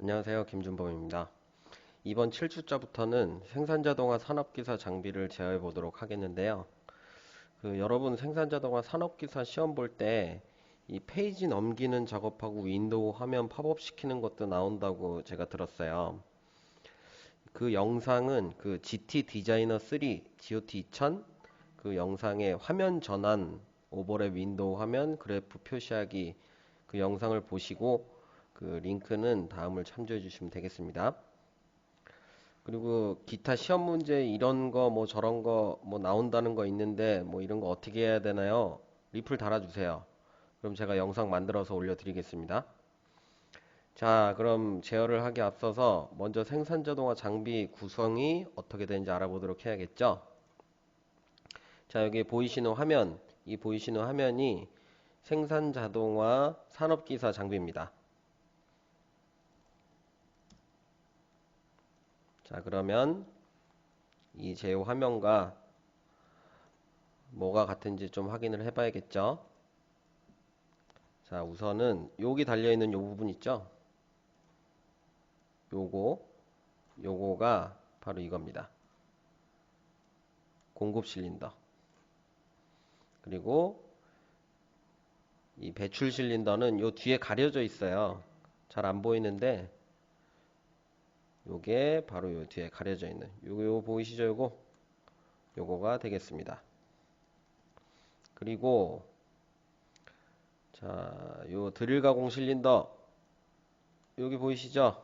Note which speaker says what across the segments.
Speaker 1: 안녕하세요. 김준범입니다. 이번 7주차부터는 생산자동화 산업기사 장비를 제어해 보도록 하겠는데요. 그 여러분 생산자동화 산업기사 시험 볼 때 이 페이지 넘기는 작업하고 윈도우 화면 팝업 시키는 것도 나온다고 제가 들었어요. 그 영상은 그 GT 디자이너 3 GOT 2000 그 영상의 화면 전환 오버랩 윈도우 화면 그래프 표시하기 그 영상을 보시고 그 링크는 다음을 참조해 주시면 되겠습니다. 그리고 기타 시험 문제 이런 거 뭐 저런 거 뭐 나온다는 거 있는데 뭐 이런 거 어떻게 해야 되나요? 리플 달아주세요. 그럼 제가 영상 만들어서 올려드리겠습니다. 자, 그럼 제어를 하기 앞서서 먼저 생산 자동화 장비 구성이 어떻게 되는지 알아보도록 해야겠죠. 자, 여기 보이시는 화면, 이 보이시는 화면이 생산 자동화 산업기사 장비입니다. 자, 그러면 이제 화면과 뭐가 같은지 좀 확인을 해 봐야겠죠. 자, 우선은 여기 달려 있는 요 부분 있죠? 요거 요거가 바로 이겁니다. 공급 실린더. 그리고 이 배출 실린더는 요 뒤에 가려져 있어요. 잘 안 보이는데 요게 바로 요 뒤에 가려져 있는 요거 요 보이시죠 요거? 요거가 되겠습니다. 그리고 자 요 드릴 가공 실린더 여기 보이시죠?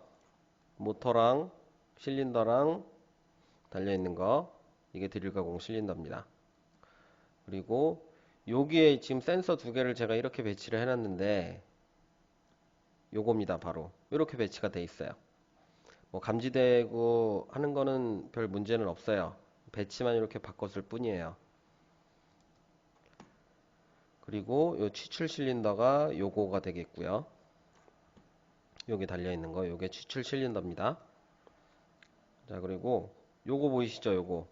Speaker 1: 모터랑 실린더랑 달려있는 거 이게 드릴 가공 실린더입니다. 그리고 여기에 지금 센서 두 개를 제가 이렇게 배치를 해놨는데 요겁니다 바로. 이렇게 배치가 돼 있어요 뭐 감지되고 하는 거는 별 문제는 없어요. 배치만 이렇게 바꿨을 뿐이에요. 그리고 요 추출 실린더가 요거가 되겠고요. 여기 달려 있는 거 요게 추출 실린더입니다. 자, 그리고 요거 보이시죠? 요거.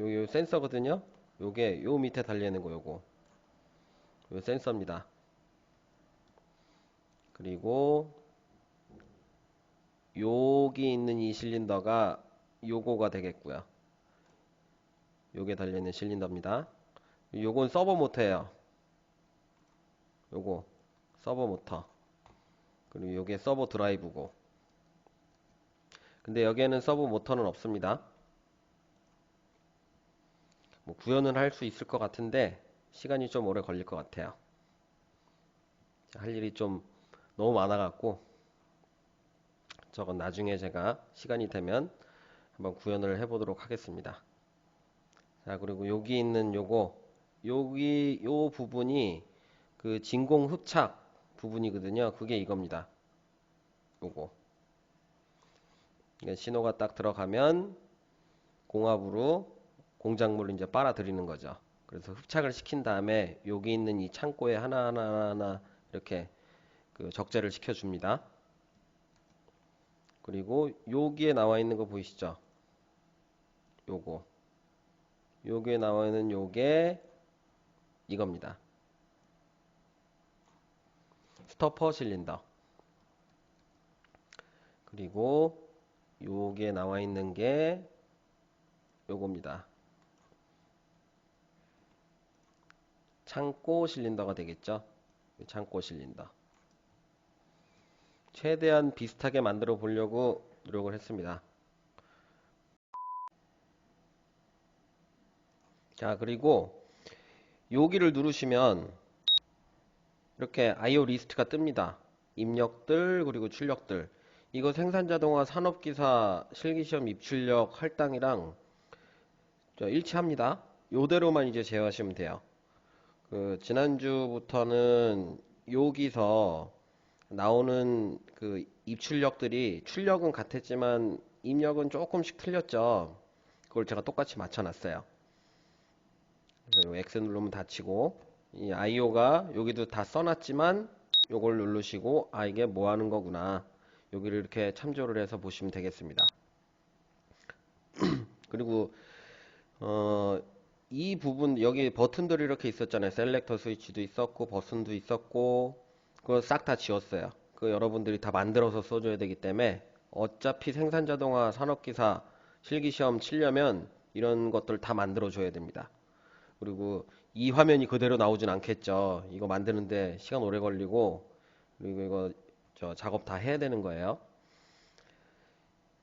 Speaker 1: 요, 요 센서거든요. 요게 요 밑에 달려 있는 거 요거. 요 센서입니다. 그리고 여기 있는 이 실린더가 요거가 되겠고요. 요게 달려있는 실린더입니다. 요건 서버 모터예요. 요거 서버 모터. 그리고 요게 서버 드라이브고. 근데 여기에는 서버 모터는 없습니다. 뭐 구현을 할수 있을 것 같은데 시간이 좀 오래 걸릴 것 같아요. 할 일이 좀 너무 많아 갖고 저건 나중에 제가 시간이 되면 한번 구현을 해 보도록 하겠습니다. 자, 그리고 여기 있는 요거 여기 요 부분이 그 진공 흡착 부분이거든요. 그게 이겁니다. 요거. 신호가 딱 들어가면 공합으로 공작물을 이제 빨아들이는 거죠. 그래서 흡착을 시킨 다음에 여기 있는 이 창고에 하나하나 하나 이렇게 그 적재를 시켜줍니다. 그리고 여기에 나와 있는 거 보이시죠? 요거. 여기에 나와 있는 요게 이겁니다. 스토퍼 실린더. 그리고 요게 나와 있는 게 요겁니다. 창고 실린더가 되겠죠? 창고 실린더. 최대한 비슷하게 만들어 보려고 노력을 했습니다. 자, 그리고 여기를 누르시면 이렇게 IO 리스트가 뜹니다. 입력들 그리고 출력들. 이거 생산자동화 산업기사 실기시험 입출력 할당이랑 일치합니다. 요대로만 이제 제어하시면 돼요. 그 지난주부터는 여기서 나오는 그 입출력들이 출력은 같았지만 입력은 조금씩 틀렸죠. 그걸 제가 똑같이 맞춰놨어요. 그래서 X 누르면 닫히고 이 IO가 여기도 다 써놨지만 요걸 누르시고 아 이게 뭐 하는 거구나 여기를 이렇게 참조를 해서 보시면 되겠습니다. 그리고 어, 이 부분 여기 버튼들이 이렇게 있었잖아요. 셀렉터 스위치도 있었고 버튼도 있었고 그거 싹 다 지웠어요. 그 여러분들이 다 만들어서 써줘야 되기 때문에 어차피 생산자동화 산업기사 실기시험 치려면 이런 것들 다 만들어줘야 됩니다. 그리고 이 화면이 그대로 나오진 않겠죠. 이거 만드는데 시간 오래 걸리고 그리고 이거 저 작업 다 해야 되는 거예요.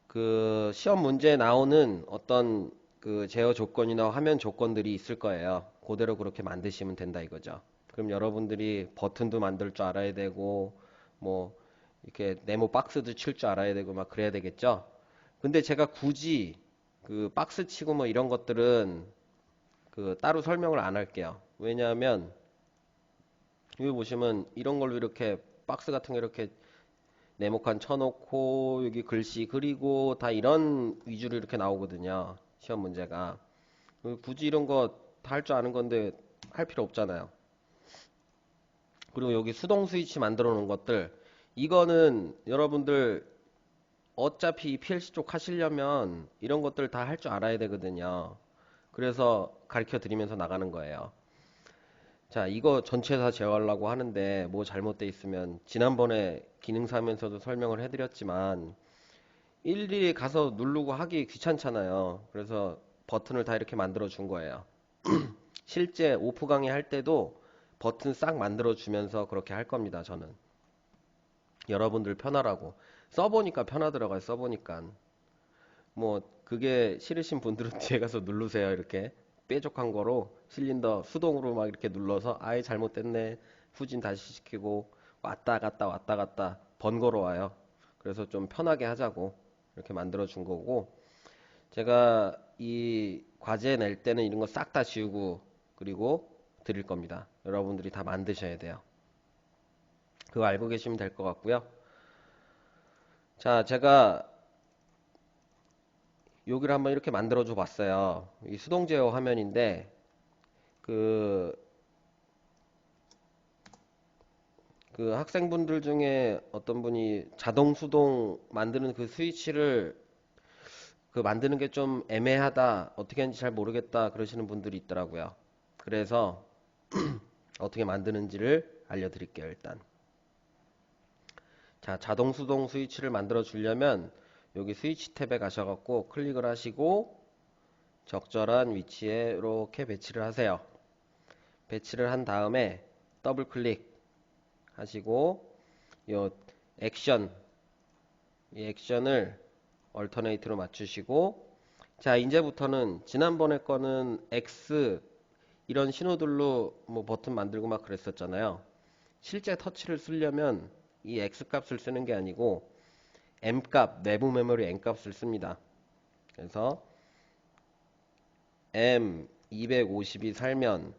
Speaker 1: 그 시험 문제에 나오는 어떤 그 제어 조건이나 화면 조건들이 있을 거예요. 그대로 그렇게 만드시면 된다 이거죠. 그럼 여러분들이 버튼도 만들 줄 알아야 되고 뭐 이렇게 네모 박스도 칠 줄 알아야 되고 막 그래야 되겠죠. 근데 제가 굳이 그 박스 치고 뭐 이런 것들은 그 따로 설명을 안 할게요. 왜냐하면 여기 보시면 이런 걸로 이렇게 박스 같은 거 이렇게 네모칸 쳐놓고 여기 글씨 그리고 다 이런 위주로 이렇게 나오거든요. 시험 문제가 굳이 이런 거 다 할 줄 아는 건데 할 필요 없잖아요. 그리고 여기 수동 스위치 만들어 놓은 것들 이거는 여러분들 어차피 PLC 쪽 하시려면 이런 것들 다 할 줄 알아야 되거든요. 그래서 가르쳐 드리면서 나가는 거예요. 자, 이거 전체 다 제어하려고 하는데 뭐 잘못돼 있으면 지난번에 기능사면서도 설명을 해드렸지만 일일이 가서 누르고 하기 귀찮잖아요. 그래서 버튼을 다 이렇게 만들어 준 거예요. 실제 오프 강의 할 때도 버튼 싹 만들어 주면서 그렇게 할 겁니다. 저는 여러분들 편하라고 써보니까 편하더라고요. 써보니까 뭐 그게 싫으신 분들은 뒤에 가서 누르세요. 이렇게 뾰족한 거로 실린더 수동으로 막 이렇게 눌러서 아예 잘못됐네 후진 다시 시키고 왔다 갔다 왔다 갔다 번거로워요. 그래서 좀 편하게 하자고 이렇게 만들어 준 거고 제가 이 과제 낼 때는 이런 거 싹 다 지우고 그리고 드릴 겁니다. 여러분들이 다 만드셔야 돼요. 그거 알고 계시면 될 것 같고요. 자, 제가 여기를 한번 이렇게 만들어 줘 봤어요. 이 수동 제어 화면인데 그, 그 학생분들 중에 어떤 분이 자동 수동 만드는 그 스위치를 그 만드는 게 좀 애매하다, 어떻게 하는지 잘 모르겠다 그러시는 분들이 있더라고요. 그래서 어떻게 만드는지를 알려드릴게요, 일단. 자, 자동 수동 스위치를 만들어 주려면 여기 스위치 탭에 가셔갖고 클릭을 하시고 적절한 위치에 이렇게 배치를 하세요. 배치를 한 다음에 더블 클릭 하시고 요 액션 이 액션을 얼터네이트로 맞추시고 자 이제부터는 지난번에 거는 X 이런 신호들로 뭐 버튼 만들고 막 그랬었잖아요. 실제 터치를 쓰려면 이 X 값을 쓰는 게 아니고 M 값, 내부 메모리 M 값을 씁니다. 그래서 M 250이 살면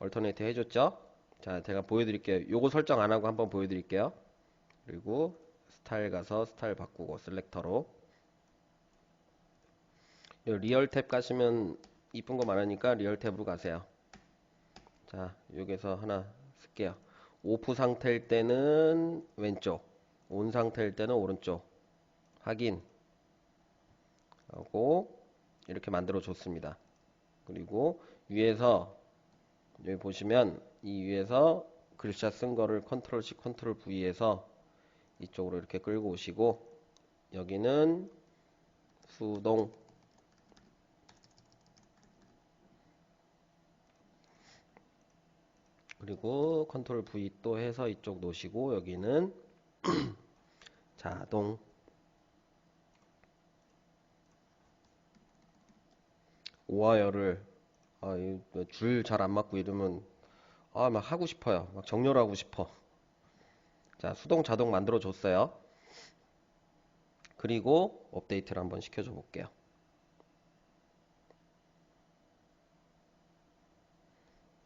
Speaker 1: 얼터네이트 해줬죠? 자, 제가 보여드릴게요. 요거 설정 안 하고 한번 보여드릴게요. 그리고 스타일 가서 스타일 바꾸고 셀렉터로 리얼 탭 가시면 이쁜 거 많으니까 리얼 탭으로 가세요. 자, 여기서 하나 쓸게요. 오프 상태일 때는 왼쪽, 온 상태일 때는 오른쪽 확인 하고 이렇게 만들어 줬습니다. 그리고 위에서 여기 보시면 이 위에서 글자 쓴 거를 컨트롤 C 컨트롤 V에서 이쪽으로 이렇게 끌고 오시고 여기는 수동 그리고 컨트롤 V 또 해서 이쪽 놓으시고 여기는 자동 오와이어를 아, 줄 잘 안 맞고 이러면 아, 막 하고 싶어요. 막 정렬하고 싶어. 자, 수동 자동 만들어 줬어요. 그리고 업데이트를 한번 시켜줘 볼게요.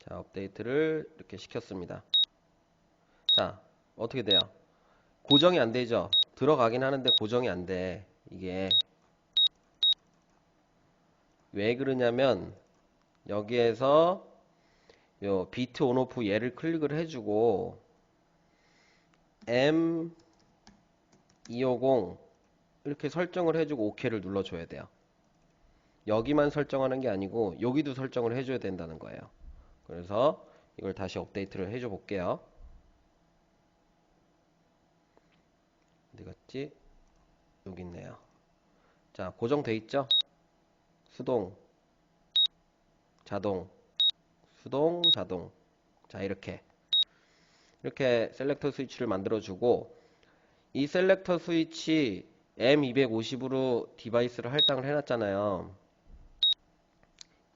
Speaker 1: 자, 업데이트를 이렇게 시켰습니다. 자, 어떻게 돼요? 고정이 안 되죠? 들어가긴 하는데 고정이 안 돼. 이게. 왜 그러냐면, 여기에서 요 비트 온오프 얘를 클릭을 해주고, M250 이렇게 설정을 해주고 OK를 눌러줘야 돼요. 여기만 설정하는 게 아니고, 여기도 설정을 해줘야 된다는 거예요. 그래서 이걸 다시 업데이트를 해줘 볼게요. 어디 갔지? 여기 있네요. 자, 고정돼 있죠? 수동, 자동, 수동, 자동. 자, 이렇게. 이렇게 셀렉터 스위치를 만들어주고, 이 셀렉터 스위치 M250으로 디바이스를 할당을 해놨잖아요.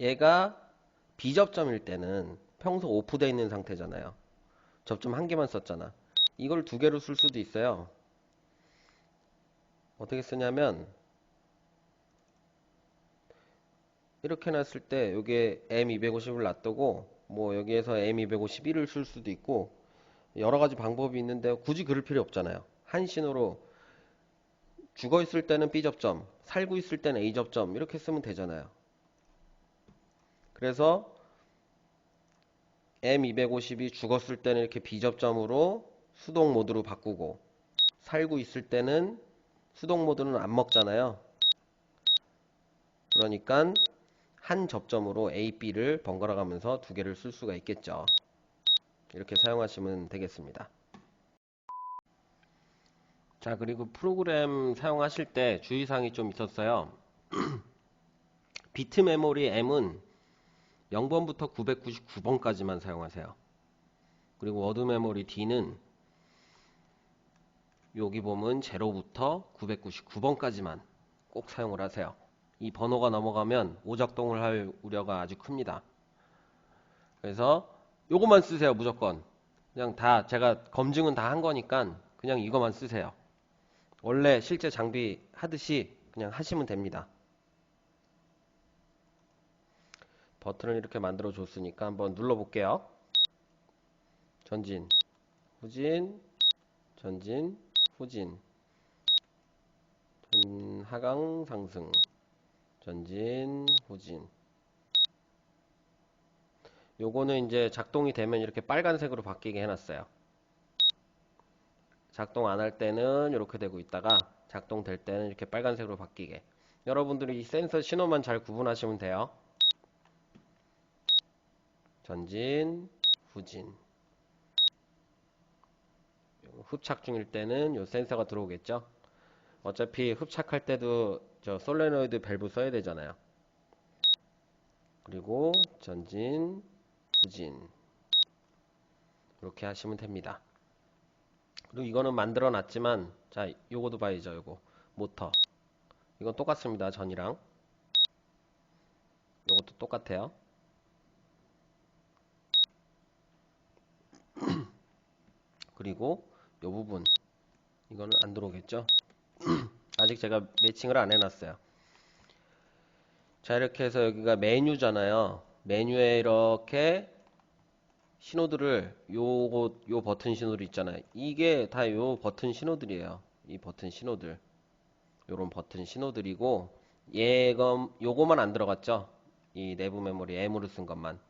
Speaker 1: 얘가 비접점일 때는 평소 오프되어 있는 상태잖아요. 접점 한 개만 썼잖아. 이걸 두 개로 쓸 수도 있어요. 어떻게 쓰냐면 이렇게 놨을 때 여기에 M250을 놔두고 뭐 여기에서 M251을 쓸 수도 있고 여러 가지 방법이 있는데 굳이 그럴 필요 없잖아요. 한 신호로 죽어 있을 때는 B 접점, 살고 있을 때는 A 접점 이렇게 쓰면 되잖아요. 그래서 M250이 죽었을 때는 이렇게 B 접점으로 수동 모드로 바꾸고 살고 있을 때는 수동 모드는 안 먹잖아요. 그러니까 한 접점으로 A, B를 번갈아 가면서 두 개를 쓸 수가 있겠죠. 이렇게 사용하시면 되겠습니다. 자, 그리고 프로그램 사용하실 때 주의사항이 좀 있었어요. 비트 메모리 M은 0번부터 999번까지만 사용하세요. 그리고 워드 메모리 D는 여기 보면 0부터 999번까지만 꼭 사용을 하세요. 이 번호가 넘어가면 오작동을 할 우려가 아주 큽니다. 그래서 요것만 쓰세요, 무조건. 그냥 다 제가 검증은 다 한 거니까 그냥 이것만 쓰세요. 원래 실제 장비 하듯이 그냥 하시면 됩니다. 버튼을 이렇게 만들어 줬으니까 한번 눌러 볼게요. 전진, 후진, 전진, 후진, 전 하강 상승, 전진, 후진. 요거는 이제 작동이 되면 이렇게 빨간색으로 바뀌게 해놨어요. 작동 안 할 때는 이렇게 되고 있다가 작동될 때는 이렇게 빨간색으로 바뀌게. 여러분들이 이 센서 신호만 잘 구분하시면 돼요. 전진, 후진. 흡착 중일 때는 요 센서가 들어오겠죠. 어차피 흡착할 때도 저 솔레노이드 밸브 써야 되잖아요. 그리고 전진, 후진. 이렇게 하시면 됩니다. 그리고 이거는 만들어 놨지만 자, 요거도 봐야죠. 요거. 모터. 이건 똑같습니다. 전이랑. 요것도 똑같아요. 그리고 요 부분. 이거는 안 들어오겠죠? 아직 제가 매칭을 안 해놨어요. 자 이렇게 해서 여기가 메뉴잖아요. 메뉴에 이렇게 신호들을 요거 요 버튼 신호들 있잖아요. 이게 다 요 버튼 신호들이에요. 이 버튼 신호들. 요런 버튼 신호들이고 얘가 요거만 안 들어갔죠? 이 내부 메모리 M으로 쓴 것만.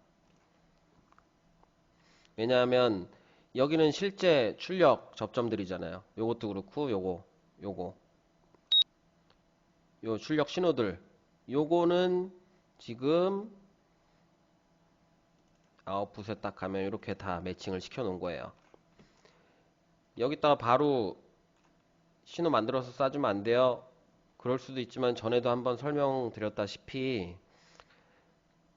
Speaker 1: 왜냐하면 여기는 실제 출력 접점들이잖아요. 요것도 그렇고 요거 요거 요 출력 신호들 요거는 지금 아웃풋에 딱 가면 이렇게 다 매칭을 시켜 놓은 거예요. 여기다가 바로 신호 만들어서 쏴주면 안 돼요. 그럴 수도 있지만 전에도 한번 설명드렸다시피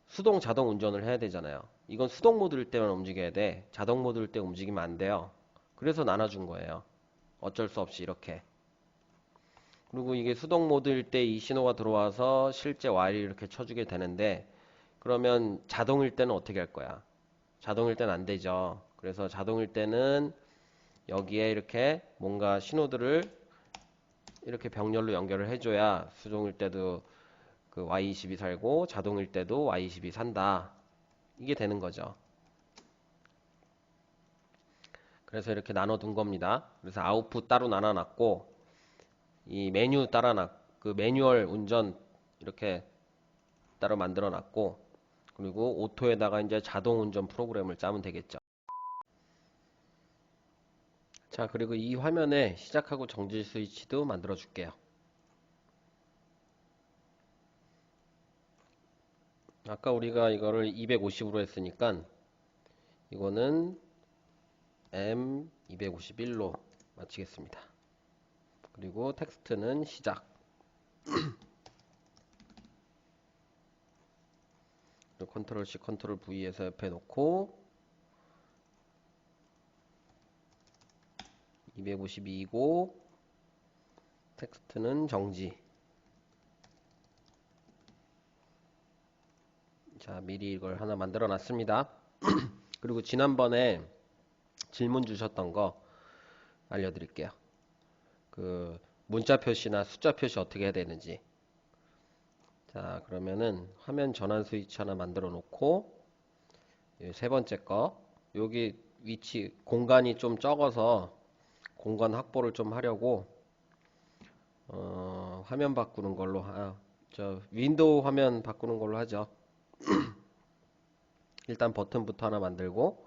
Speaker 1: 수동 자동 운전을 해야 되잖아요. 이건 수동 모드일 때만 움직여야 돼. 자동 모드일 때 움직이면 안 돼요. 그래서 나눠준 거예요. 어쩔 수 없이 이렇게. 그리고 이게 수동 모드일 때 이 신호가 들어와서 실제 와이를 이렇게 쳐주게 되는데 그러면 자동일 때는 어떻게 할 거야? 자동일 때는 안 되죠. 그래서 자동일 때는 여기에 이렇게 뭔가 신호들을 이렇게 병렬로 연결을 해줘야 수동일 때도 그 Y22 살고 자동일 때도 Y22 산다. 이게 되는 거죠. 그래서 이렇게 나눠둔 겁니다. 그래서 아웃풋 따로 나눠놨고 이 메뉴 따라 놨 그 매뉴얼 운전 이렇게 따로 만들어놨고 그리고 오토에다가 이제 자동 운전 프로그램을 짜면 되겠죠. 자 그리고 이 화면에 시작하고 정지 스위치도 만들어 줄게요. 아까 우리가 이거를 250으로 했으니까 이거는 M251로 마치겠습니다. 그리고 텍스트는 시작. 컨트롤 C, 컨트롤 V에서 옆에 놓고 252고 텍스트는 정지. 자, 미리 이걸 하나 만들어 놨습니다. 그리고 지난번에 질문 주셨던 거 알려드릴게요. 그 문자 표시나 숫자 표시 어떻게 해야 되는지. 자, 그러면은 화면 전환 스위치 하나 만들어 놓고 세 번째 거 여기 위치 공간이 좀 적어서 공간 확보를 좀 하려고 어, 화면 바꾸는 걸로 아, 저 윈도우 화면 바꾸는 걸로 하죠. 일단 버튼부터 하나 만들고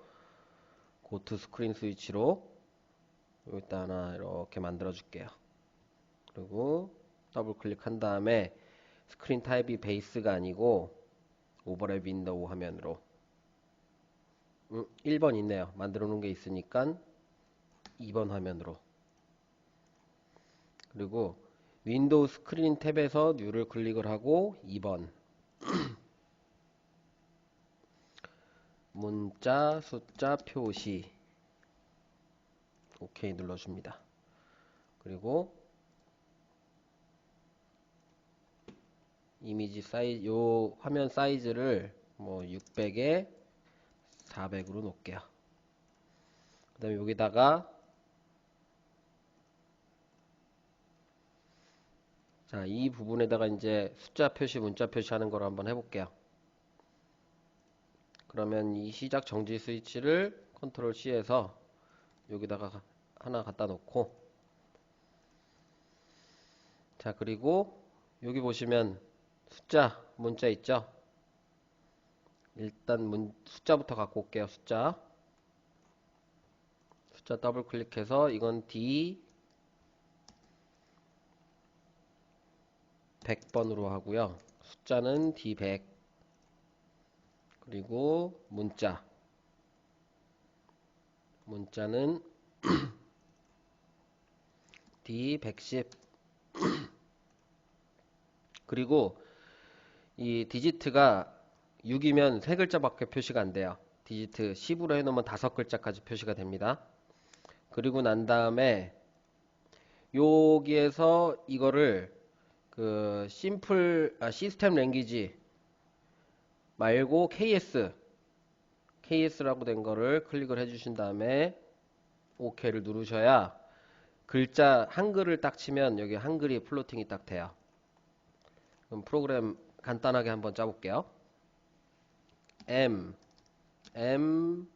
Speaker 1: 고투 스크린 스위치로 여기다 하나 이렇게 만들어 줄게요. 그리고 더블 클릭한 다음에 스크린 타입이 베이스가 아니고 오버랩 윈도우 화면으로 음, 1번 있네요. 만들어 놓은 게 있으니까 2번 화면으로 그리고 윈도우 스크린 탭에서 뉴를 클릭을 하고 2번 문자 숫자 표시 오케이 눌러줍니다. 그리고 이미지 사이즈 요 화면 사이즈를 뭐 600에 400으로 놓을게요. 그 다음에 여기다가 자, 이 부분에다가 이제 숫자 표시, 문자 표시 하는 걸 한번 해볼게요. 그러면 이 시작 정지 스위치를 컨트롤 C에서 여기다가 하나 갖다 놓고 자, 그리고 여기 보시면 숫자, 문자 있죠? 일단 문, 숫자부터 갖고 올게요. 숫자. 숫자 더블 클릭해서 이건 D 100번으로 하고요. 숫자는 D100 그리고 문자 문자는 D110 그리고 이 디지트가 6이면 세 글자밖에 표시가 안 돼요. 디지트 10으로 해놓으면 다섯 글자까지 표시가 됩니다. 그리고 난 다음에 여기에서 이거를 그 심플 아, 시스템 랭귀지 말고 KS KS라고 된 거를 클릭을 해주신 다음에 OK를 누르셔야 글자 한글을 딱 치면 여기 한글이 플로팅이 딱 돼요. 그럼 프로그램 간단하게 한번 짜볼게요. M M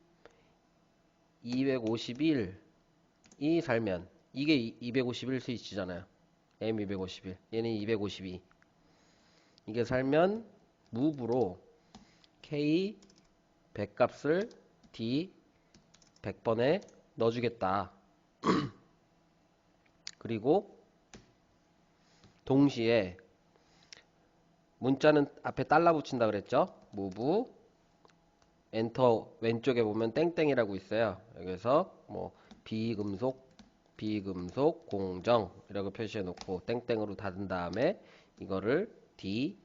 Speaker 1: 251이 살면 이게 251 스위치잖아요. M 251 얘는 252 이게 살면 move로 K 100 값을 D 100번에 넣어주겠다. 그리고 동시에 문자는 앞에 달라 붙인다 그랬죠? move 엔터 왼쪽에 보면 땡땡이라고 있어요. 여기서 뭐 비금속 비금속 공정 이라고 표시해 놓고 땡땡으로 닫은 다음에 이거를 D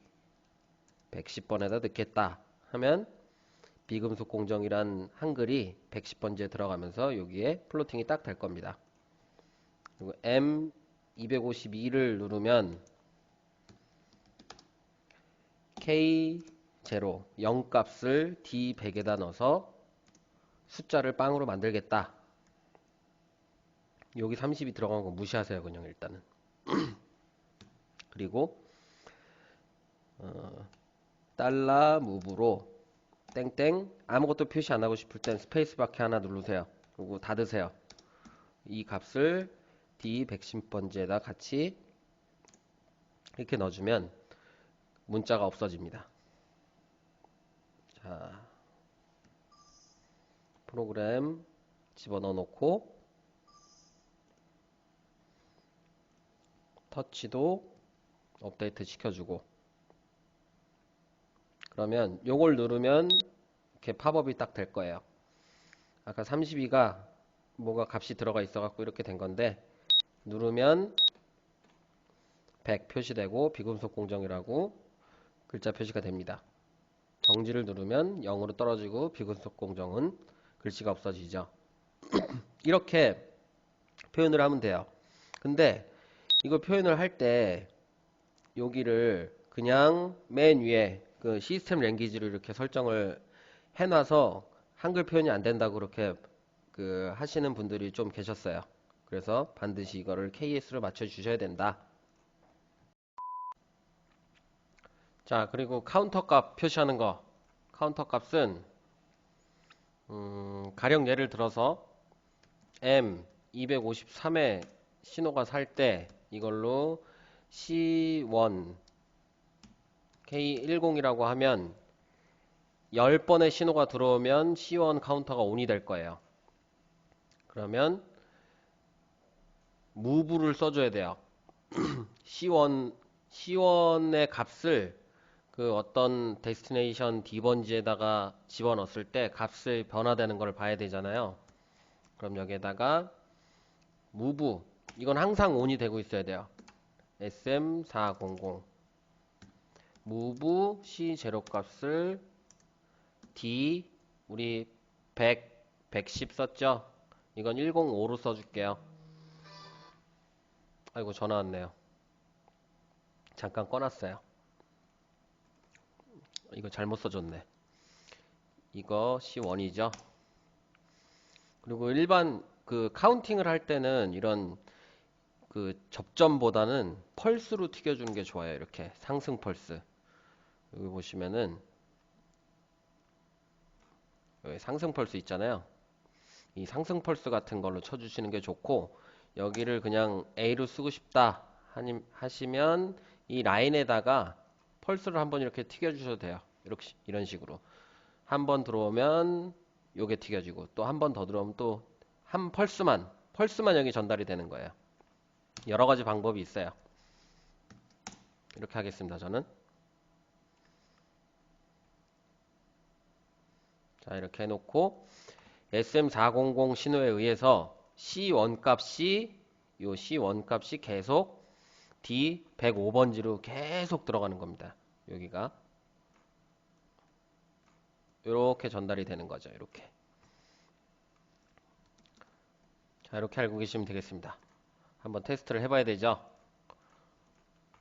Speaker 1: 110번에다 넣겠다 하면 비금속 공정이란 한글이 110번지에 들어가면서 여기에 플로팅이 딱 될 겁니다. 그리고 M 252를 누르면 K 0 0 값을 D100에다 넣어서 숫자를 빵으로 만들겠다. 여기 30이 들어간 거 무시하세요 그냥 일단은 그리고 어, 달러 무브로 땡땡 아무것도 표시 안 하고 싶을 땐 스페이스 바퀴 하나 누르세요. 그리고 닫으세요. 이 값을 D110번지에다 같이 이렇게 넣어주면 문자가 없어집니다. 자 프로그램 집어넣어 놓고 터치도 업데이트 시켜주고 그러면 요걸 누르면 이렇게 팝업이 딱 될 거예요. 아까 32가 뭐가 값이 들어가 있어 갖고 이렇게 된 건데 누르면 100 표시되고 비금속 공정이라고 글자 표시가 됩니다. 정지를 누르면 0으로 떨어지고 비금속 공정은 글씨가 없어지죠. 이렇게 표현을 하면 돼요. 근데 이거 표현을 할 때 여기를 그냥 맨 위에 그 시스템 랭귀지로 이렇게 설정을 해놔서 한글 표현이 안 된다고 그렇게 그 하시는 분들이 좀 계셨어요. 그래서 반드시 이거를 KS로 맞춰 주셔야 된다. 자, 그리고 카운터 값 표시하는 거. 카운터 값은 음, 가령 예를 들어서 M 253에 신호가 살 때 이걸로 C1 K10이라고 하면 10번의 신호가 들어오면 C1 카운터가 ON이 될 거예요. 그러면 move를 써줘야 돼요. C1 C1의 값을 그 어떤 데스티네이션 D번지에다가 집어넣었을 때 값을 변화되는 걸 봐야 되잖아요. 그럼 여기에다가 move 이건 항상 ON이 되고 있어야 돼요. SM400 move C0 값을 D 우리 100 110 썼죠? 이건 105로 써줄게요. 아이고 전화 왔네요. 잠깐 꺼놨어요. 이거 잘못 써줬네. 이거 C1이죠. 그리고 일반 그 카운팅을 할 때는 이런 그 접점보다는 펄스로 튀겨주는 게 좋아요. 이렇게 상승 펄스. 여기 보시면은 여기 상승 펄스 있잖아요. 이 상승 펄스 같은 걸로 쳐주시는 게 좋고 여기를 그냥 A로 쓰고 싶다 하시면 이 라인에다가 펄스를 한번 이렇게 튀겨주셔도 돼요. 이렇게 이런 식으로 한 번 들어오면 요게 튀겨지고 또 한 번 더 들어오면 또 한 펄스만 펄스만 여기 전달이 되는 거예요. 여러 가지 방법이 있어요. 이렇게 하겠습니다. 저는 자 이렇게 해놓고 SM400 신호에 의해서 C1 값이 요 C1 값이 계속 D105번지로 계속 들어가는 겁니다. 여기가 이렇게 전달이 되는 거죠. 이렇게 자 이렇게 알고 계시면 되겠습니다. 한번 테스트를 해봐야 되죠.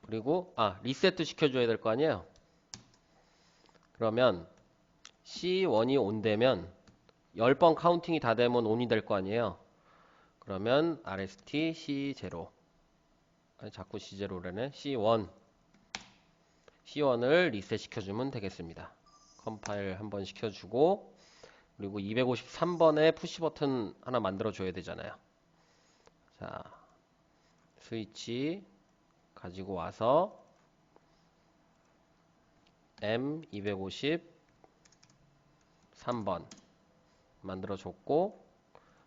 Speaker 1: 그리고 아 리셋도 시켜줘야 될 거 아니에요. 그러면 C1이 온 되면 10번 카운팅이 다 되면 온이 될 거 아니에요. 그러면 RST C0 아니 자꾸 C0래네 C1 C1을 리셋 시켜주면 되겠습니다. 컴파일 한번 시켜주고 그리고 253번에 푸시 버튼 하나 만들어 줘야 되잖아요. 자 스위치 가지고 와서 M253번 만들어 줬고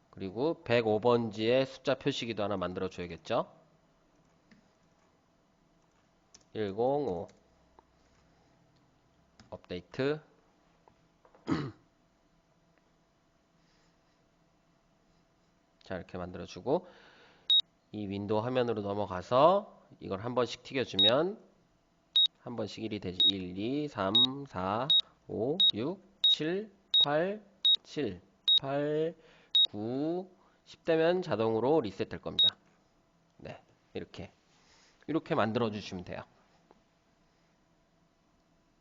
Speaker 1: 그리고 105번지의 숫자 표시기도 하나 만들어 줘야겠죠? 105 업데이트. 자 이렇게 만들어 주고 이 윈도우 화면으로 넘어가서 이걸 한 번씩 튀겨주면 한 번씩 1이 되지. 1, 2, 3, 4, 5, 6, 7, 8, 7, 8, 9, 10되면 자동으로 리셋 될 겁니다. 네, 이렇게 이렇게 만들어 주시면 돼요.